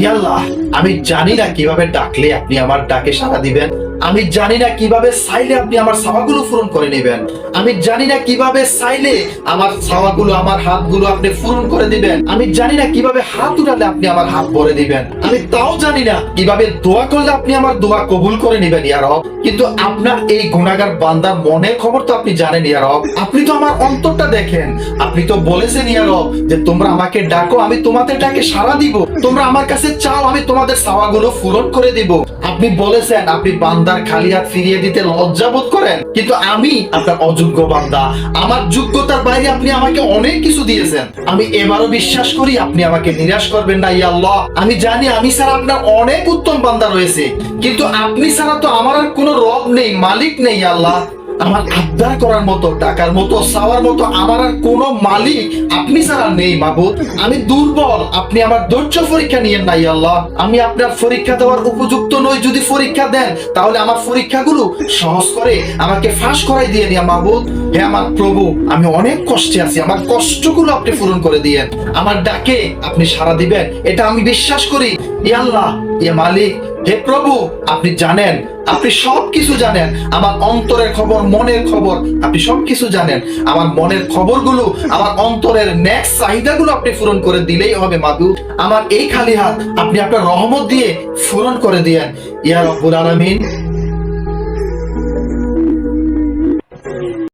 ইয়াল্লাহ আমি জানি না কীভাবে ডাকলে আপনি আমার ডাকে সাড়া দিবেন। আমি জানি না কীভাবে চাইলে আপনি আমার সাওয়াগুলো পূরণ করে নেবেন। আমি জানি না কীভাবে চাইলে আমার সাওয়াগুলো আমার হাতগুলো আপনি পূরণ করে দিবেন। আমি জানি না কীভাবে হাত উঠালে আপনি আমার হাত ভরে দিবেন। আমি তাও জানি না কীভাবে দোয়া করলে আপনি আমার দোয়া কবুল করে নেবেন, ইয়া রব। কিন্তু আপনার এই গুণাগার বান্দার মনের খবর তো আপনি জানেন, ইয়া রব। আপনি তো আমার অন্তরটা দেখেন। আপনি তো বলেছেন, ইয়া রব, যে তোমরা আমাকে ডাকো, আমি তোমাদের ডাকে সাড়া দিব। তোমরা আমার কাছে চাও, আমি তোমাদের চাওয়াগুলো পূরণ করে দিব। আপনি বলেছেন, আপনি বান্দার খালি হাত ফিরিয়ে দিতে লজ্জা বোধ করেন? কিন্তু আমি আপনার অযোগ্য বান্দা। আমার যোগ্যতার বাইরে আপনি আমাকে অনেক কিছু দিয়েছেন। আমি এবারও বিশ্বাস করি আপনি আমাকে নিরাশ করবেন না, ইয়া আল্লাহ। আমি জানি আমি ছাড়া আপনার অনেক উত্তম বান্দা রয়েছে। কিন্তু আপনি ছাড়া তো আমার আর কোনো রব নেই, মালিক নেই আল্লাহ। আমার আবদার করার মতো, টাকার মতো, চাওয়ার মতো আমার আর কোনো মালিক আপনি ছাড়া নেই মাবুদ। আমি দুর্বল, আপনি আমার ধৈর্য পরীক্ষা নিয়েন নাই আল্লাহ। আমি আপনার পরীক্ষা দেওয়ার উপযুক্ত নই, যদি পরীক্ষা দেন, তাহলে আমার পরীক্ষাগুলো সহজ করে আমাকে ফাঁস করাই দিয়ে নিয়া মাবুদ। হে আমার প্রভু, আমি অনেক কষ্টে আছি, আমার কষ্টগুলো আপনি পূরণ করে দিয়েন। আমার ডাকে আপনি সাড়া দিবেন, এটা আমি বিশ্বাস করি। ই আল্লাহ ইয়ে মালিক, হে প্রভু, আপনি জানেন, আপনি সব কিছু জানেন। আমার অন্তরের খবর, মনের খবর, আপনি সব কিছু জানেন। আমার মনের খবরগুলো, আমার অন্তরের নেক্সট চাহিদাগুলো আপনি পূরণ করে দিলেই হবে, মাদু। আমার এই খালি হাত আপনি আপনার রহমত দিয়ে পূরণ করে দিয়েন। ইয়া রব্বুল আলামিন